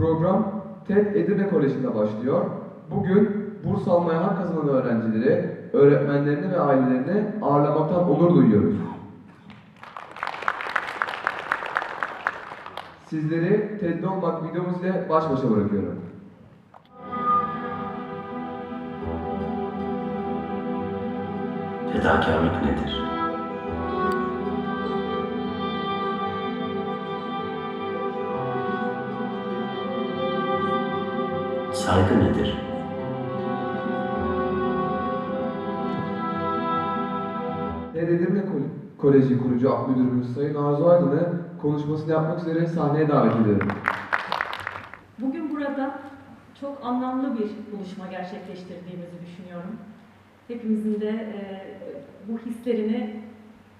Program TED Edirne Koleji'nde başlıyor. Bugün burs almaya hak kazanan öğrencileri, öğretmenlerini ve ailelerini ağırlamaktan onur duyuyoruz. Sizleri TED'de olmak videomuz ile baş başa bırakıyorum. Fedakarlık nedir? Saygı nedir? Kol- Koleji kurucu Ak Müdürümüz Sayın Arzu Aydın'ı konuşmasını yapmak üzere sahneye davet ediyorum. Bugün burada çok anlamlı bir buluşma gerçekleştirdiğimizi düşünüyorum. Hepimizin de e, bu hislerini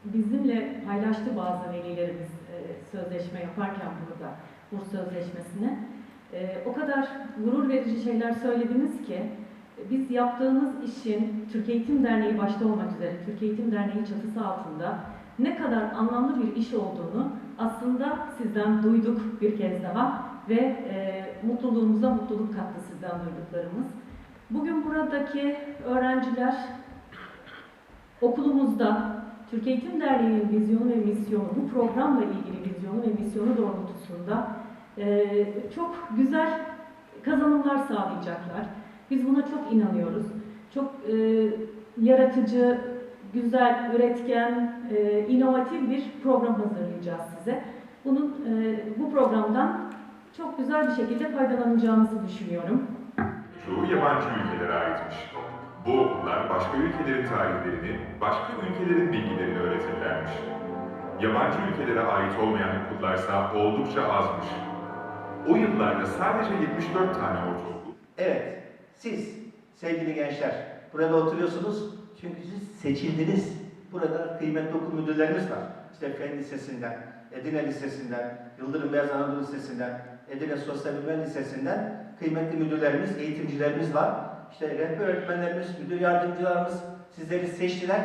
bizimle paylaştı bazı velilerimiz e, sözleşme yaparken burada, burs sözleşmesini. E, o kadar gurur verici şeyler söylediniz ki biz yaptığımız işin Türk Eğitim Derneği başta olmak üzere Türk Eğitim Derneği çatısı altında ne kadar anlamlı bir iş olduğunu aslında sizden duyduk bir kez daha ve e, mutluluğumuza mutluluk kattı sizden duyduklarımız. Bugün buradaki öğrenciler okulumuzda Türk Eğitim Derneği'nin vizyonu ve misyonu, bu programla ilgili vizyonu ve misyonu doğrultusunda e, çok güzel kazanımlar sağlayacaklar. Biz buna çok inanıyoruz. Çok e, yaratıcı, güzel, üretken, e, inovatif bir program hazırlayacağız size. Bunun e, bu programdan çok güzel bir şekilde faydalanacağınızı düşünüyorum. Çoğu yabancı ülkelere aitmiş. Bu okullar başka ülkelerin tarihlerini, başka ülkelerin bilgilerini öğretirlermiş. Yabancı ülkelere ait olmayan okullarsa oldukça azmış. O yıllarda sadece 74 tane ortaokul, Evet, siz sevgili gençler burada oturuyorsunuz çünkü siz seçildiniz. Burada kıymetli okul müdürlerimiz var. İşte Fen Lisesi'nden, Edirne Lisesi'nden, Yıldırım Beyaz Anadolu Lisesi'nden, Edirne Sosyal Bilimler Lisesi'nden kıymetli müdürlerimiz, eğitimcilerimiz var. İşte rehber öğretmenlerimiz, müdür yardımcılarımız sizleri seçtiler.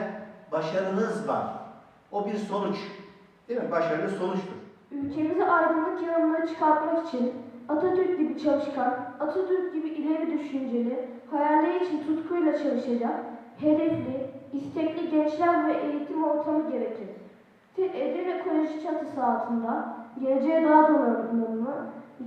Başarınız var. O bir sonuç. Değil mi? Başarılı sonuçtur. Ülkemizi aydınlık yanımları çıkartmak için Atatürk gibi çalışkan, Atatürk gibi ileri düşünceli, hayalleri için tutkuyla çalışacak, hedefli, istekli gençler ve eğitim ortamı gerekir. Edirne Koleji çatısı altında geleceğe daha donanımlı,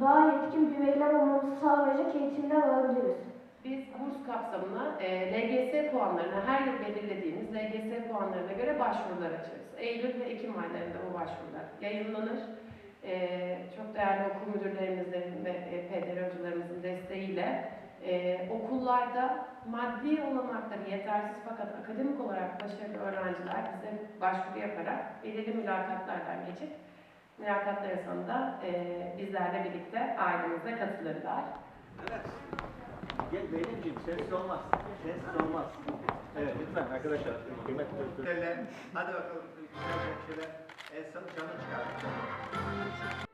daha yetkin bireyler olmamızı sağlayacak eğitimler alabiliriz. Biz burs kapsamına e, LGS puanlarına her yıl belirlediğimiz LGS puanlarına göre başvurular açarız. Eylül ve Ekim aylarında bu başvurular yayınlanır. E, çok değerli okul müdürlerimizin ve e, PDR hocalarımızın desteğiyle e, okullarda maddi olanakları yetersiz fakat akademik olarak başarılı öğrenciler bize başvuru yaparak belirli mülakatlardan geçip mülakatların sonunda e, bizlerle birlikte ailemizle katılırlar. Gel Beylinciğim sessiz olmaz. Sessiz olmaz. Evet lütfen arkadaşlar. Kıymetli Hadi bakalım güzel gençler. El canı çıkar.